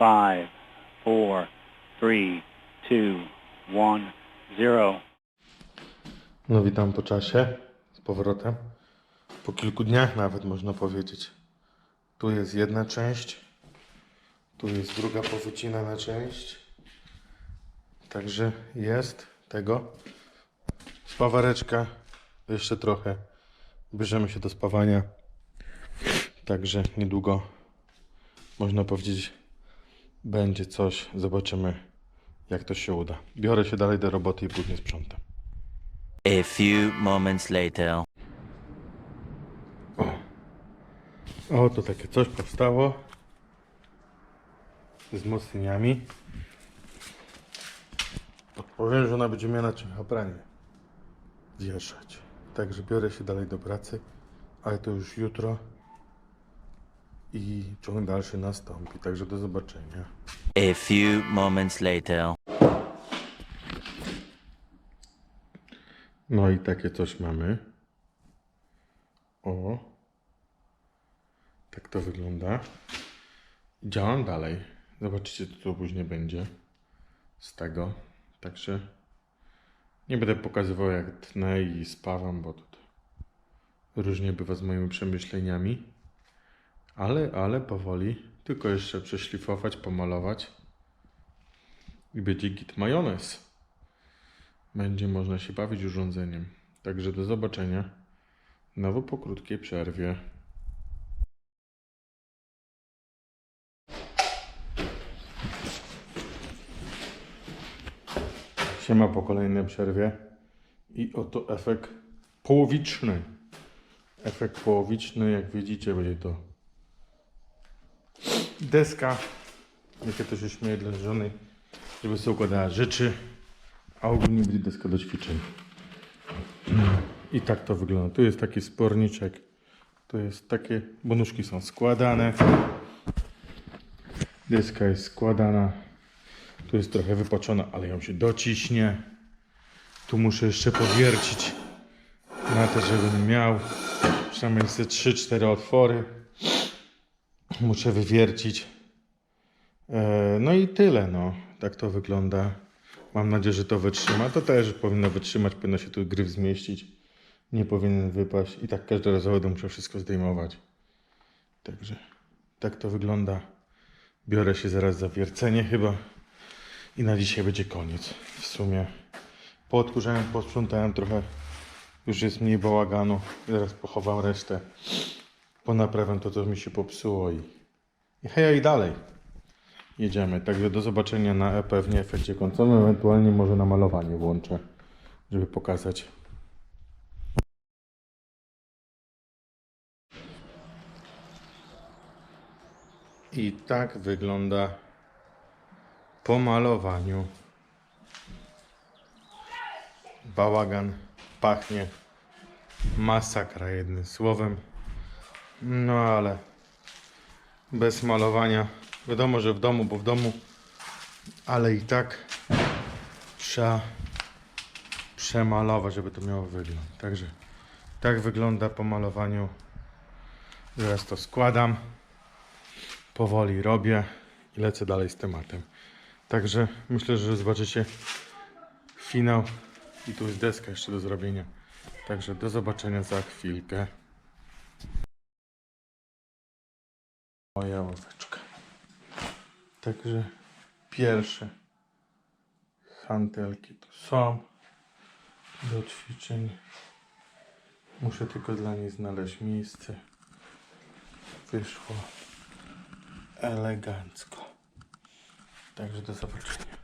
Five, four, three, two, one, zero. No witam po czasie, z powrotem. Po kilku dniach nawet można powiedzieć. Tu jest jedna część, tu jest druga powycinana część. Także jest tego. Spawareczka, jeszcze trochę. Bierzemy się do spawania. Także niedługo, można powiedzieć, będzie coś. Zobaczymy, jak to się uda. Biorę się dalej do roboty i później sprzątam. A few moments later. O, to takie coś powstało. Z wzmocnieniami. Powiem, że ona będzie miała na czym pranie wieszać. Także biorę się dalej do pracy, ale to już jutro. I ciąg dalszy nastąpi. Także do zobaczenia. A few moments later. No i takie coś mamy. O. Tak to wygląda. Działam dalej. Zobaczycie, co tu później będzie z tego. Także nie będę pokazywał, jak tnę i spawam, bo to różnie bywa z moimi przemyśleniami. Ale, ale powoli. Tylko jeszcze przeszlifować, pomalować. I będzie git majonez będzie można się bawić urządzeniem. Także do zobaczenia znowu po krótkiej przerwie. Siema po kolejnej przerwie. I oto efekt połowiczny. Efekt połowiczny, jak widzicie, będzie to deska. Jakie to się śmieje dla żony, żeby sobie układała rzeczy. A ogólnie będzie deska do ćwiczeń. I tak to wygląda. Tu jest taki sporniczek. Tu jest takie, bo nóżki są składane. Deska jest składana. Tu jest trochę wypaczona, ale ją się dociśnie. Tu muszę jeszcze powiercić na to, żebym miał przynajmniej ze 3-4 otwory. Muszę wywiercić. E, No i tyle, no. Tak to wygląda. Mam nadzieję, że to wytrzyma. To też powinno wytrzymać, powinno się tu gryf zmieścić. Nie powinien wypaść. I tak każdorazowo będę musiał wszystko zdejmować. Także tak to wygląda. Biorę się zaraz za wiercenie chyba. I na dzisiaj będzie koniec. W sumie poodkurzałem, posprzątałem trochę. Już jest mniej bałaganu. Zaraz pochowam resztę. Ponaprawiam to, co mi się popsuło i, i dalej. Jedziemy. Także do zobaczenia na EP w efekcie końcowym, ewentualnie może na malowanie włączę, żeby pokazać. I tak wygląda po malowaniu. Bałagan pachnie masakra jednym słowem. No ale bez malowania. Wiadomo, że w domu, bo w domu, ale i tak trzeba przemalować, żeby to miało wygląd. Także tak wygląda po malowaniu. Zaraz to składam. Powoli robię i lecę dalej z tematem. Także myślę, że zobaczycie finał. I tu jest deska jeszcze do zrobienia. Także do zobaczenia za chwilkę. Moja ławeczka. Także pierwsze hantelki to są do ćwiczeń. Muszę tylko dla niej znaleźć miejsce. Wyszło elegancko. Także do zobaczenia.